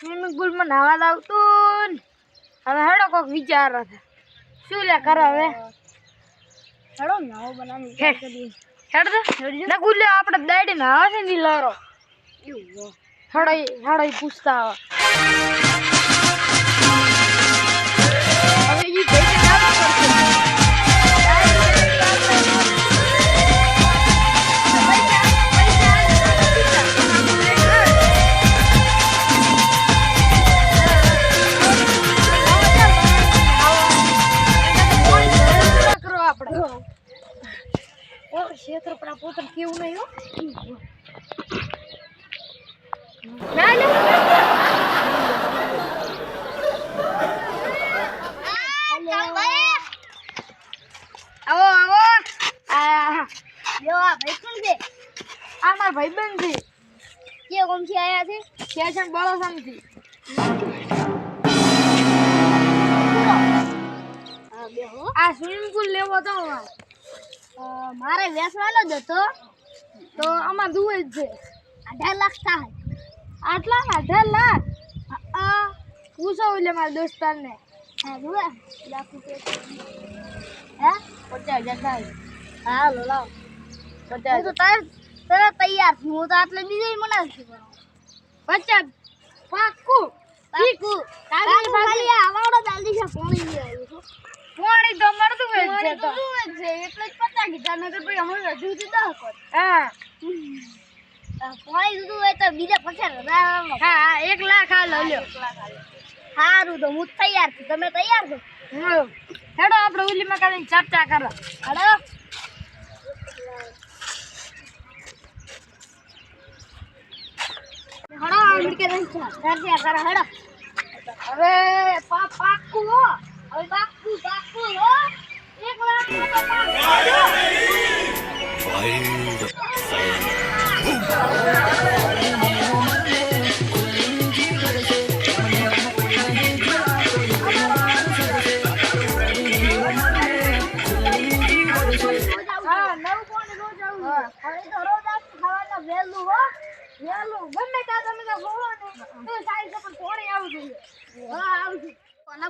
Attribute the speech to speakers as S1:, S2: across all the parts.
S1: Swimming પુલમાં નાવા આવતું હવે હેડો કોક વિચાર શું લે કરે હવે?
S2: હેડો નાવો બનાવી.
S1: હેડ. દે ના ગુલ્લે આપણે દાડી નાવા છે ને લારો હેડો હેડો પૂછતા આવે. આ પોતર કેવું નહીં હો? ના આવો આવો. આ
S2: ભાઈ કોણ છે?
S1: આ મારા ભાઈબંધ છે.
S2: કે કોમથી આયા છે?
S1: સ્ટેશન
S2: હા
S1: આ સ્વિમિંગ પુલ લેવો તો
S2: મારે વેચવાનો જ હતો.
S1: તો આમાં જુએ જ છે.
S2: અઢાર લાખ થાય.
S1: આટલા અઢાર લાખ? પૂછો એટલે મારા દોસ્તારને.
S2: હા જુએ. લાખ રૂપિયા હે?
S1: પચાસ હજાર થાય.
S2: હા લો લાવ.
S1: પચાસ
S2: તો તાર તરત તૈયાર છું. હું તો આટલે બીજે મનાવશું
S1: પચાસ પાક્કું
S2: પાકું
S1: કાગળ
S2: ખાલી આ વાળો દાદી છે પાણી લઈ આવ્યું છું
S1: પાણી તો મળતું જ છે
S2: પાણી તો
S1: તો
S2: જુએ જ છે એટલે જ પચાસ કીધા નગર ભાઈ અમે હજુ સુધી દસ કર
S1: હા.
S2: પાણી દીધું હોય તો બીજા પચાસ હજાર
S1: હા હા એક લાખ આ લ્યો
S2: સારું તો હું તૈયાર છું. તમે તૈયાર છો?
S1: હેડો આપણે ઉલીમાં કાઢીને ચર્ચા કરો
S2: હડો. હડો ચર્ચા કરો હેડો.
S1: હવે પા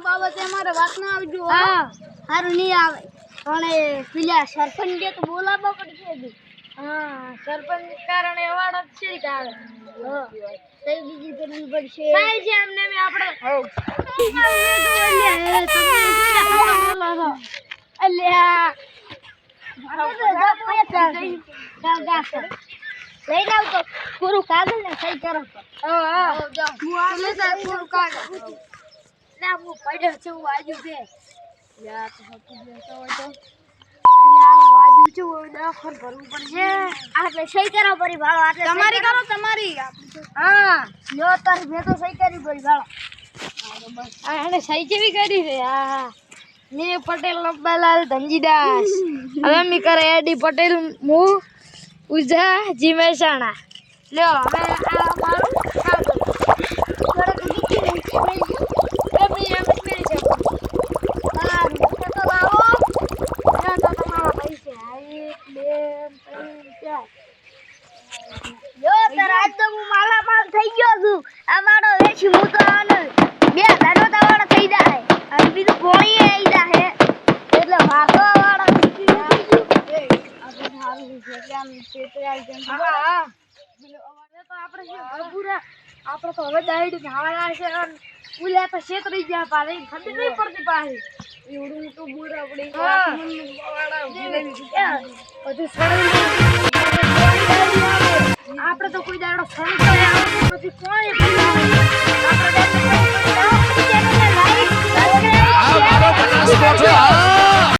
S2: બાબતે અમારે વાત ના આવજો હા. સારું નહીં આવે. પણ પેલા સરપંચ તો બોલાવવા પડશે.
S1: હા સરપંચ કારણે અવાડ જ છે
S2: કારણ તે બીજી કરવી પડશે
S1: સાઈ છે એમને મે આપણે અલ્યા
S2: લઈને આવ પૂરું કાગળ ને સહી કરો
S1: થોડું કાઢ ના હું પડ્યો છું વાજુ બે યા તો હોય તો આ છું ભરવું પડશે.
S2: આપણે સહી કરાવ પડી ભાળો આટલે
S1: તમારી
S2: કરો.
S1: તમારી. હા
S2: લ્યો તારી મે તો સહી કરી પડી ભાળો.
S1: આ એને સહી કેવી કરી છે? હા ને પટેલ લંબાલાલ ધનજીદાસ. હવે મી કરે એડી પટેલ મુ ઉઝા જી મહેસાણા લ્યો હવે આ મારું કાગળ
S2: થોડોક નીચે નીચે લઈ લ્યો.
S1: એમ નહીં એમ જ મેળી શકું
S2: સારું. તો તો લાવો
S1: લ્યો તો તમારા પૈસા એક બે ત્રણ ચાર
S2: લ્યો તાર આજ તો હું માલામાલ થઈ ગયો છું. અમારો મારો વેચી હું તો આને બે હજારનો તો થઈ જાય અને બીજું પોણી આવી જાય એટલે વાતો વાળો
S1: આપણે તો હવે દાઈડ નાવાના છે અને ઉલ્યા તો છેતરી ગયા પારે ખબર નહીં પડતી પાછી.
S2: એવડું તો બુરા
S1: આપણે. બધું આપણે તો કોઈ દાડો ફોન કર્યા પછી કોણ